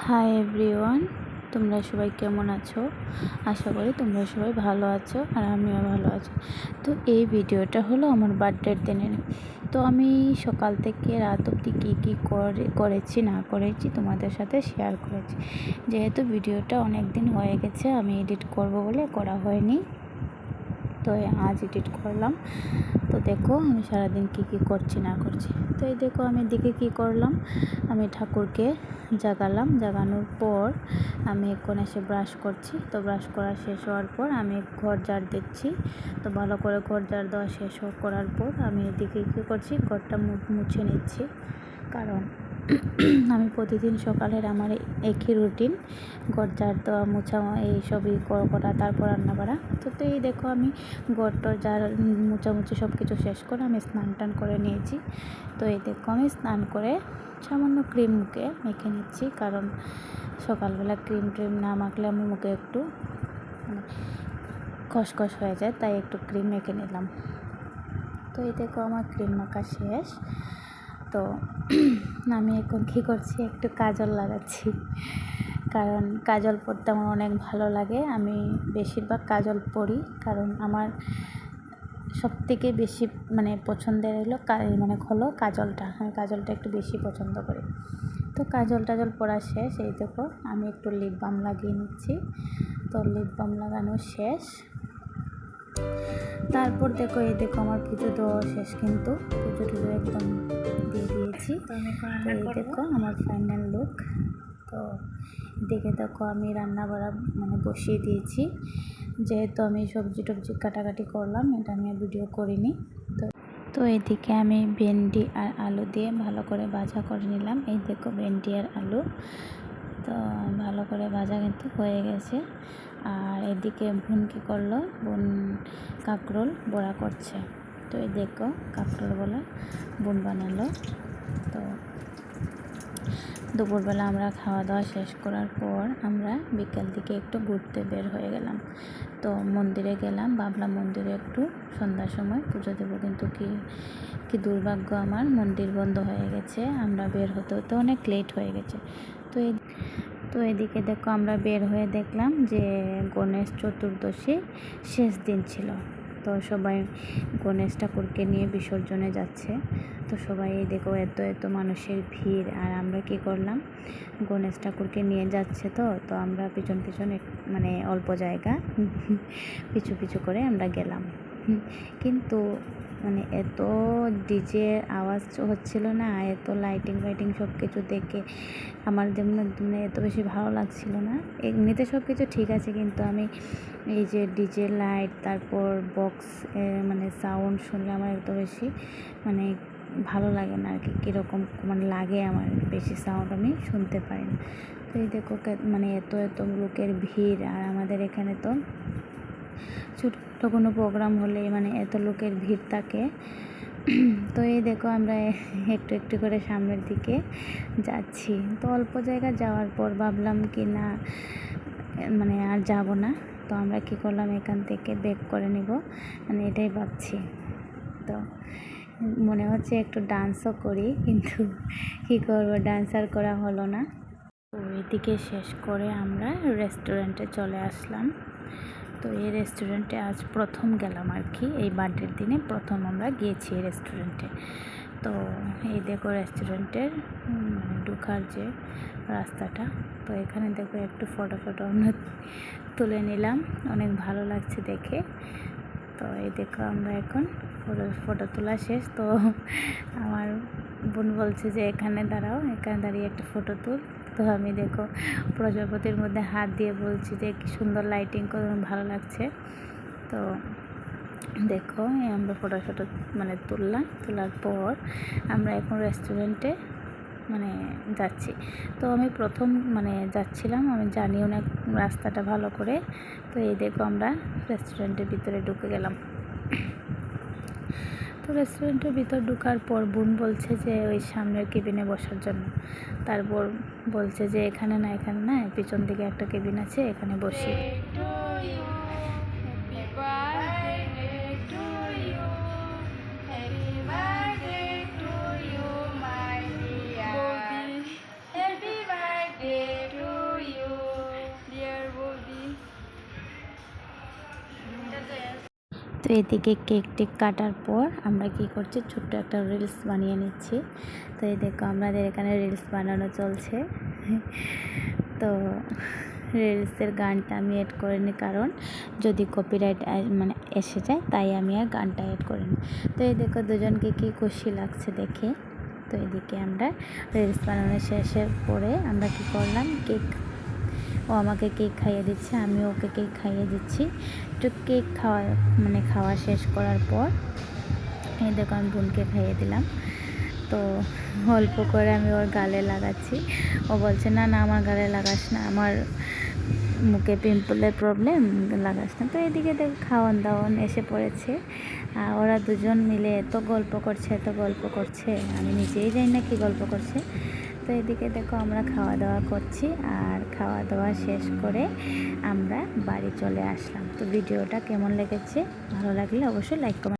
Hi everyone তোমরা সবাই কেমন আছো? আশা করি তোমরা সবাই ভালো আছো আর আমিও ভালো আছি। তো এই ভিডিওটা হলো আমার বার্থডের দিনের। তো আমি সকাল থেকে রাত অবধি কী কী করে, করেছি, না করেছি তোমাদের সাথে শেয়ার করেছি। যেহেতু ভিডিওটা অনেক দিন হয়ে গেছে, আমি এডিট করব বলে করা হয়নি। তো আজ এডিট করলাম। তো দেখো আমি সারাদিন কী কী করছি, না করছি। তো এই দেখো আমি এদিকে কি করলাম, আমি ঠাকুরকে জাগালাম। জাগানোর পর আমি এখন এসে ব্রাশ করছি। তো ব্রাশ করা শেষ হওয়ার পর আমি ঘর ঝাড় দিচ্ছি। তো ভালো করে ঘর ঝাড় দেওয়া শেষ করার পর আমি এদিকে কী করছি, ঘরটা মুছে নিচ্ছি। কারণ আমি প্রতিদিন সকালের আমার একই রুটিন ঝাড় দেওয়া, মোছা এইসবই করা, তারপর রান্না করা তো তো এই দেখো আমি টর যার মোছামুছি সব কিছু শেষ করে আমি স্নান টান করে নিয়েছি। তো এই দেখো আমি স্নান করে সামান্য ক্রিম মুখে মেখে নিচ্ছি, কারণ সকালবেলা ক্রিম ট্রিম না মাখলে আমার মুখে একটু খসখস হয়ে যায়, তাই একটু ক্রিম মেখে নিলাম। তো এই দেখো আমার ক্রিম মাখা শেষ। তো আমি এখন কী করছি? একটু কাজল লাগাচ্ছি। কারণ কাজল পরতে আমার অনেক ভালো লাগে। আমি বেশিরভাগ কাজল পরি কারণ আমার সব থেকে বেশি মানে পছন্দের হলো মানে হলো কাজলটা। আমি কাজলটা একটু বেশি পছন্দ করি। তো কাজল টাজল পরা শেষ। এই দেখো, আমি একটু লিপ বাম লাগিয়ে নিচ্ছি। তো লিপ বাম লাগানো শেষ। তারপর দেখো এই দেখো আমার পুজো দেওয়া শেষ কিন্তু। পুজো টুজো একদম দিয়ে দিয়েছি। এই দেখো আমার ফাইনাল লুক তো দেখে দেখো আমি রান্না করা মানে বসিয়ে দিয়েছি। যেহেতু আমি সবজি টবজি কাটাকাটি করলাম এটা আমি ভিডিও করিনি। তো তো এদিকে আমি ভেন্ডি আর আলু দিয়ে ভালো করে ভাজা করে নিলাম। এই দেখো ভেন্ডি আর আলু। তো ভালো করে ভাজা কিন্তু হয়ে গেছে। আর এদিকে বোন কী করল? বোন কাঁকরোল বড়া করছে। তো এই দেখো কাঁকরোল বলা বোন বানালো। তো দুপুরবেলা আমরা খাওয়া দাওয়া শেষ করার পর আমরা বিকেল দিকে একটু ঘুরতে বের হয়ে গেলাম। তো মন্দিরে গেলাম, বাবলা মন্দিরে একটু সন্ধ্যার সময় পুজো দেবো। কিন্তু কি কি দুর্ভাগ্য আমার, মন্দির বন্ধ হয়ে গেছে, আমরা বের হতে হতে অনেক লেট হয়ে গেছে। তো এই তো এদিকে দেখো আমরা বের হয়ে দেখলাম যে গণেশ চতুর্দশী শেষ দিন ছিল। তো সবাই গণেশ ঠাকুরকে নিয়ে বিসর্জনে যাচ্ছে। তো সবাই দেখো এত এত মানুষের ভিড়। আর আমরা কি করলাম? গণেশ ঠাকুরকে নিয়ে যাচ্ছে তো তো আমরা পিছন পিছন মানে অল্প জায়গা পিছু পিছু করে আমরা গেলাম। কিন্তু মানে এত ডিজে আওয়াজ হচ্ছিল না, এত লাইটিং ফাইটিং সব কিছু দেখে আমার যেমন মানে এত বেশি ভালো লাগছিল না। এমনিতে সব কিছু ঠিক আছে, কিন্তু আমি এই যে ডিজে লাইট তারপর বক্স মানে সাউন্ড শুনলে আমার এত বেশি মানে ভালো লাগে না আর কি কীরকম মানে লাগে আমার বেশি সাউন্ড আমি শুনতে পারি না। তো এই দেখো মানে এত এত লোকের ভিড়, আর আমাদের এখানে তো ছোটো কোনো প্রোগ্রাম হলে মানে এত লোকের ভিড় থাকে। তো এই দেখো আমরা একটু একটু করে সামনের দিকে যাচ্ছি। তো অল্প জায়গা যাওয়ার পর ভাবলাম কি না মানে আর যাব না। তো আমরা কি করলাম, এখান থেকে বেক করে নিব। মানে এটাই ভাবছি। তো মনে হচ্ছে একটু ডান্সও করি, কিন্তু কী করব ডান্স আর করা হলো না। তো এদিকে শেষ করে আমরা রেস্টুরেন্টে চলে আসলাম। তো এই রেস্টুরেন্টে আজ প্রথম গেলাম আর কি। এই বার্থডের দিনে প্রথম আমরা গিয়েছি এই রেস্টুরেন্টে তো এই দেখো রেস্টুরেন্টের মানে ঢুকার যে রাস্তাটা। তো এখানে দেখো একটু ফটো ফটো আমরা তুলে নিলাম। অনেক ভালো লাগছে দেখে। তো এই দেখো আমরা এখন ফটো ফটো তোলা শেষ। তো আমার বোন বলছে যে, এখানে দাঁড়াও, এখানে দাঁড়িয়ে একটা ফটো তুল। তো আমি দেখো প্রজাপতির মধ্যে হাত দিয়ে বলছি যে কি সুন্দর লাইটিং করে ভালো লাগছে। তো দেখো আমরা ফটো ফটো মানে তুললাম, তোলার পর আমরা এখন রেস্টুরেন্টে মানে যাচ্ছি। তো আমি প্রথম মানে যাচ্ছিলাম, আমি জানিও না রাস্তাটা ভালো করে। তো এই দেখো আমরা রেস্টুরেন্টের ভিতরে ঢুকে গেলাম। তো রেস্টুরেন্টের ভিতর ঢুকার পর বোন বলছে যে, ওই সামনের কেবিনে বসার জন্য। তারপর বলছে যে, এখানে না এখানে না, পিছন দিকে একটা কেবিন আছে, এখানে বসি। এদিকে কেক টেক কাটার পর আমরা কি করছি, ছোট্ট একটা রিলস বানিয়ে নিচ্ছি। তো এই দেখো আমাদের এখানে রিলস বানানো চলছে। তো রিলসের গানটা আমি এড করিনি কারণ যদি কপিরাইট মানে এসে যায় তাই আমি আর গানটা এড করিনি তো এই দেখো দুজনকে কি খুশি লাগছে দেখে। তো এদিকে আমরা রিলস বানানো শেষের পরে আমরা কি করলাম, কেক ও আমাকে কেক খাইয়ে দিচ্ছে আমি ওকে কেক খাইয়ে দিচ্ছি। একটু কেক খাওয়া মানে খাওয়া শেষ করার পর এই দেখো আমি বোনকে খাইয়ে দিলাম। তো অল্প করে আমি ওর গালে লাগাচ্ছি। ও বলছে, না না, আমার গালে লাগাস না, আমার মুখে পিম্পলের প্রবলেম লাগাস না। তো এদিকে দেখ, খাওয়ান দাওয়ান এসে পড়েছে। ওরা দুজন মিলে এত গল্প করছে, এত গল্প করছে। আমি নিজেই জানি না কি গল্প করছে। তো এদিকে দেখো আমরা খাওয়া দাওয়া করছি আর খাওয়া দাওয়া শেষ করে আমরা বাড়ি চলে আসলাম। তো ভিডিওটা কেমন লেগেছে? ভালো লাগলে অবশ্যই লাইক কমেন্ট